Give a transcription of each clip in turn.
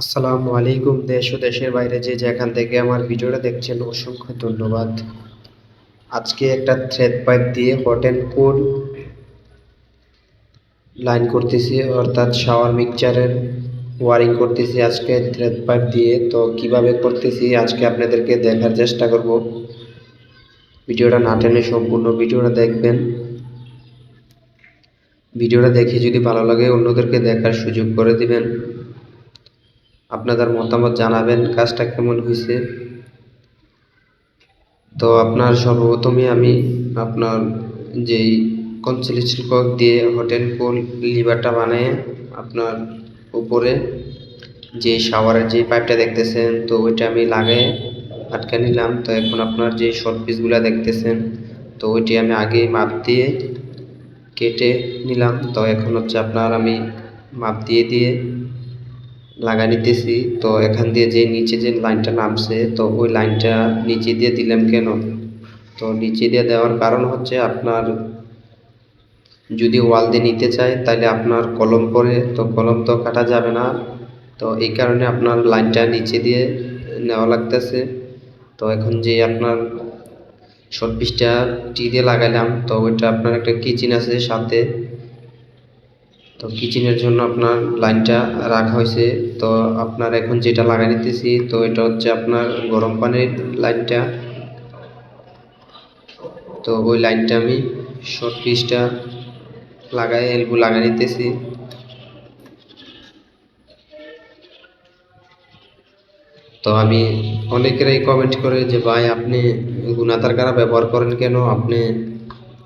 আসসালামু আলাইকুম, দেশ ও দেশের বাইরে যে যেখান থেকে আমার ভিডিওটা দেখছেন, অসংখ্য ধন্যবাদ। আজকে একটা থ্রেড পাইপ দিয়ে হট অ্যান্ড কোল লাইন করতেছি, অর্থাৎ শাওয়ার মিক্সচারের ওয়ারিং করতেছি আজকে থ্রেড পাইপ দিয়ে। তো কীভাবে করতেছি, আজকে আপনাদেরকে দেখার চেষ্টা করব। ভিডিওটা না টেনে সম্পূর্ণ ভিডিওটা দেখবেন। ভিডিওটা দেখে যদি ভালো লাগে, অন্যদেরকে দেখার সুযোগ করে দিবেন। আপনাদের মতামত জানাবেন, কাজটা কেমন হয়েছে? তো আপনার সর্বপ্রথমে আমি আপনার যেই কনসিলেশন কক দিয়ে হোটেল কোল লিভারটা বানিয়ে আপনার উপরে যে শাওয়ারের যে পাইপটা দেখতেছেন, তো ওইটা আমি লাগাই আটকে নিলাম। তো এখন আপনার যে শর্ট পিসগুলো দেখতেছেন, তো ওইটি আমি আগে মাপ দিয়ে কেটে নিলাম। তো এখন হচ্ছে আপনার আমি মাপ দিয়ে দিয়ে লাগা নিতেছি। তো এখান দিয়ে যে নিচে যে লাইনটা নামছে, তো ওই লাইনটা নিচে দিয়ে দিলাম কেন? তো নিচে দিয়ে দেওয়ার কারণ হচ্ছে আপনার যদি ওয়াল দিয়ে নিতে চাই তাহলে আপনার কলম পরে, তো কলম তো কাটা যাবে না। তো এই কারণে আপনার লাইনটা নিচে দিয়ে নেওয়া লাগতেছে। তো এখন যে আপনার শর্ট পিসটা টি দিয়ে লাগাইলাম, তো ওইটা আপনার একটা কিচেন আছে সাথে। তো কিচেনের জন্য আপনার লাইনটা রাখা হয়েছে। তো আপনার এখন যেটা লাগাই নিতেছি, তো এটা হচ্ছে আপনার গরম পানির লাইনটা তো ওই লাইনটা আমি শর্ট পিসটা লাগাই, এলবো লাগাই নিতেছি। তো আমি অনেকেরাই কমেন্ট করে যে, ভাই, আপনি গুণাতার কারা ব্যবহার করেন কেন? আপনি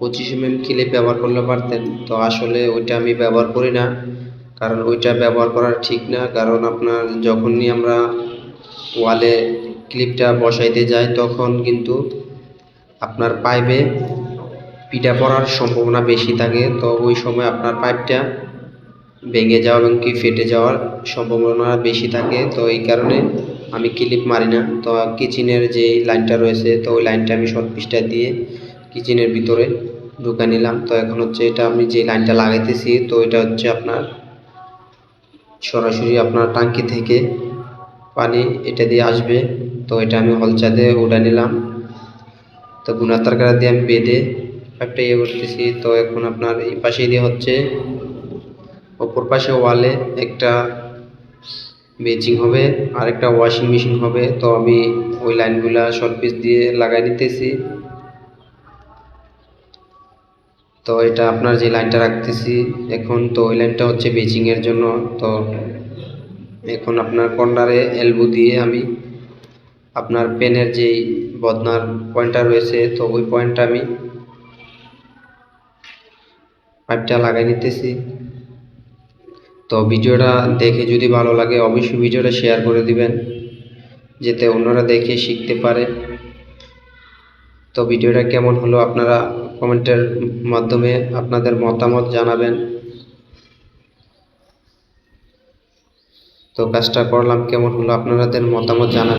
পঁচিশ এম এম ক্লিপ ব্যবহার করলে পারতেন। তো আসলে ওইটা আমি ব্যবহার করি না। কারণ ওইটা ব্যবহার করা ঠিক না। কারণ আপনার যখনই আমরা ওয়ালে ক্লিপটা বসাইতে যাই, তখন কিন্তু আপনার পাইপে পিঠা পড়ার সম্ভাবনা বেশি থাকে। তো ওই সময় আপনার পাইপটা ভেঙে যাওয়া এবং কি ফেটে যাওয়ার সম্ভাবনা বেশি থাকে। তো এই কারণে আমি ক্লিপ মারি না। তো কিচেনের যে লাইনটা রয়েছে, তো ওই লাইনটা আমি শর্ট পিসটা দিয়ে কিচেনের ভিতরে ঢুকে নিলাম। তো এখন হচ্ছে এটা আমি যে লাইনটা লাগাইতেছি, তো এটা হচ্ছে আপনার সরাসরি আপনার টাঙ্কি থেকে পানি এটা দিয়ে আসবে। তো এটা আমি হলচাতে উঠে নিলাম। তো গুণাতার কারা দিয়ে আমি বেঁধে একটা ইয়ে করতেছি। তো এখন আপনার এই পাশে দিয়ে হচ্ছে অপর পাশে ওয়ালে একটা বেচিং হবে আর একটা ওয়াশিং মেশিন হবে। তো আমি ওই লাইনগুলা শর্ট পিস দিয়ে লাগাই নিতেছি। তো এটা আপনার যে লাইনটা রাখতেছি এখন তো ওই লাইনটা হচ্ছে বেচিংয়ের জন্য। তো এখন আপনার কর্নারে এলবো দিয়ে আমি আপনার পেনের যেই বদনার পয়েন্টটা রয়েছে, তো ওই পয়েন্টটা আমি পাইপটা লাগাই নিতেছি। তো ভিডিওটা দেখে যদি ভালো লাগে, অবশ্যই ভিডিওটা শেয়ার করে দিবেন, যাতে অন্যরা দেখে শিখতে পারে। তো ভিডিওটা কেমন হলো আপনারা কমেন্টের মাধ্যমে আপনাদের মতামত জানাবেন। তো কাজটা করলাম কেমন হলো আপনাদের মতামত জানাবেন?